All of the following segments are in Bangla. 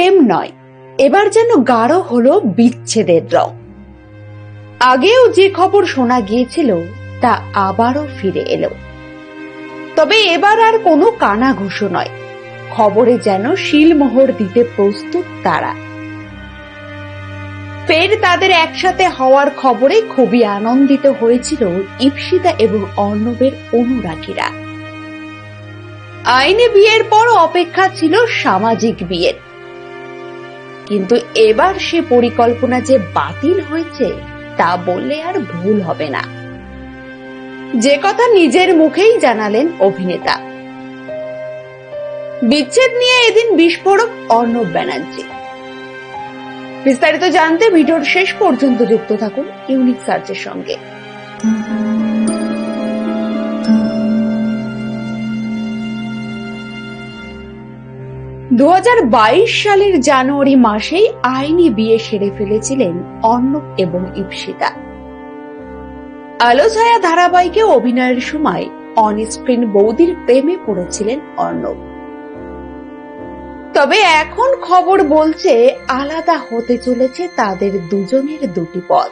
প্রেম নয়, এবার যেন গাঢ় হলো বিচ্ছেদের রং। আগেও যে খবর শোনা গিয়েছিল, তা আবারও ফিরে এলো। তবে এবার আর কোনো কানা ঘুষো নয়, খবরে যেন শিলমোহর দিতে প্রস্তুত তারা। ফের তাদের একসাথে হওয়ার খবরে খুবই আনন্দিত হয়েছিল ইপসিতা এবং অর্ণবের অনুরাগীরা। আইনে বিয়ের পর অপেক্ষা ছিল সামাজিক বিয়ের। কিন্তু এবার সে পরিকল্পনা যে বাতিল হয়েছে, তা বললে আর ভুল হবে না। যে কথা নিজের মুখেই জানালেন অভিনেতা। বিচ্ছেদ নিয়ে এদিন বিস্ফোরক অর্ণব ব্যানার্জি। বিস্তারিত জানতে ভিডিওর শেষ পর্যন্ত যুক্ত থাকুন ইউনিক সার্চের সঙ্গে। দু হাজার বাইশ সালের জানুয়ারি মাসেই আইনি বিয়ে সেরে ফেলেছিলেন অর্ণব এবং ইপসিতা। আলো ছায়া ধারাবাহিকে অভিনয়ের সময় অন স্ক্রিন বৌদির প্রেমে পড়েছিলেন অর্ণব। তবে এখন খবর বলছে, আলাদা হতে চলেছে তাদের দুজনের দুটি পথ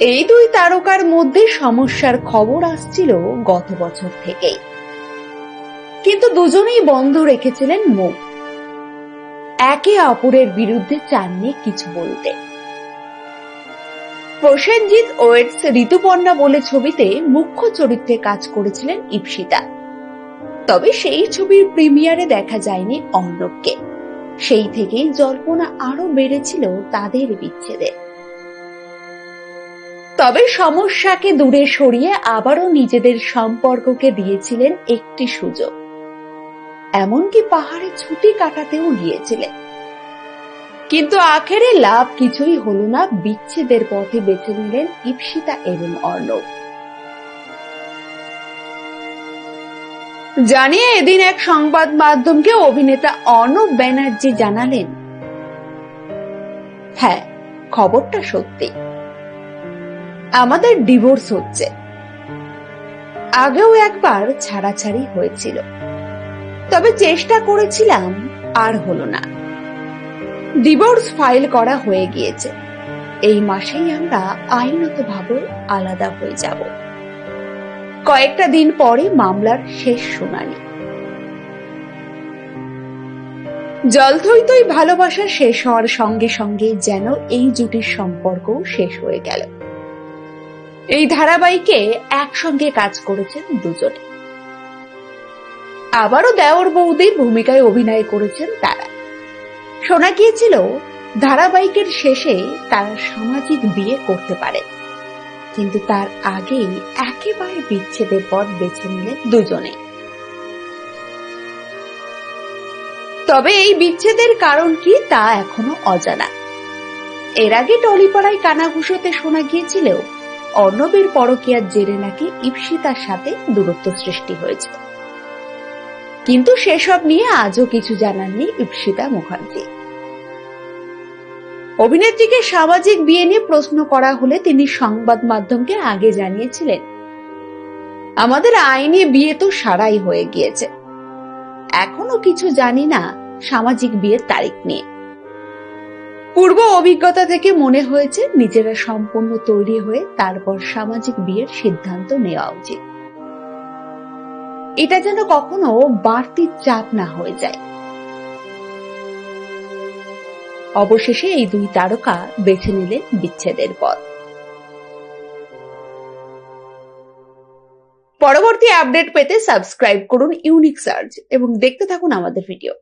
এই দুই তারকার মধ্যে সমস্যার খবর আসছিল গত বছর থেকেই। কিন্তু দুজনেই বন্ধ রেখেছিলেন মুখ একে অপরের বিরুদ্ধে চাননি কিছু বলতে। প্রসেনজিৎ ওয়েটস ঋতুপর্ণা বলে ছবিতে মুখ্য চরিত্রে কাজ করেছিলেন ইপসিতা তবে সেই ছবির প্রিমিয়ারে দেখা যায়নি অর্ণবকে। সেই থেকেই জল্পনা আরও বেড়েছিল তাদের বিচ্ছেদে। তবে সমস্যাকে দূরে সরিয়ে আবারও নিজেদের সম্পর্ককে দিয়েছিলেন একটি সুযোগ। এমনকি পাহাড়ে ছুটি কাটাতেও গিয়েছিলেন কিন্তু আখেরে লাভ কিছুই হলো না, বিচ্ছেদের পথে বেছে নিলেন ইপসিতা এবং অর্ণব। জানিয়ে এদিন এক সংবাদ মাধ্যমকে অভিনেতা অর্ণব ব্যানার্জি জানালেন হ্যাঁ খবরটা সত্যি। আমাদের ডিভোর্স হচ্ছে। আগেও একবার ছাড়াছাড়ি হয়েছিল। তবে চেষ্টা করেছিলাম, আর হলো না। ডিভোর্স ফাইল করা হয়ে গিয়েছে। এই মাসেই আমরা আইনতভাবে আলাদা হয়ে যাব। কয়েকটা দিন পরে মামলার শেষ শুনানি। জলথইতই ভালোবাসা শেষ হওয়ার সঙ্গে সঙ্গে যেন এই জুটির সম্পর্ক শেষ হয়ে গেল। এই ধারাবাহিকে একসঙ্গে কাজ করেছেন দুজনে। আবারও দেওর বৌদির ভূমিকায় অভিনয় করেছেন তারা। শোনা গিয়েছিল, ধারাবাহিকের শেষে তারা সামাজিক বিয়ে করতে পারে। কিন্তু তার আগেই একেবারে বিচ্ছেদের পথ বেছে নিলেন দুজনে। তবে এই বিচ্ছেদের কারণ কি তা এখনও অজানা। এর আগে টলিপাড়ায় কানাঘুষোতে শোনা গিয়েছিল, অর্ণবের পরকিয়ার জেরে নাকি ইপসিতার সাথে দূরত্ব সৃষ্টি হয়েছে। কিন্তু সেসব নিয়ে আজও কিছু জানাননি ইপসিতা মুখার্জি। অভিনেত্রীকে সামাজিক বিয়ে নিয়ে প্রশ্ন করা হলে তিনি সংবাদ মাধ্যমকে আগে জানিয়েছিলেন, আমাদের আইনে বিয়ে তো সারাই হয়ে গিয়েছে। এখনও কিছু জানি না সামাজিক বিয়ের তারিখ নিয়ে। পূর্ব অভিজ্ঞতা থেকে মনে হয়েছে নিজেরা সম্পূর্ণ তৈরি হয়ে তারপর সামাজিক বিয়ের সিদ্ধান্ত নেওয়া উচিত। এটা যেন কখনো বাড়তি চাপ না হয়ে যায়। অবশেষে এই দুই তারকা বেছে নিলেন বিচ্ছেদের পথ। পরবর্তী আপডেট পেতে সাবস্ক্রাইব করুন ইউনিক সার্চ এবং দেখতে থাকুন আমাদের ভিডিও।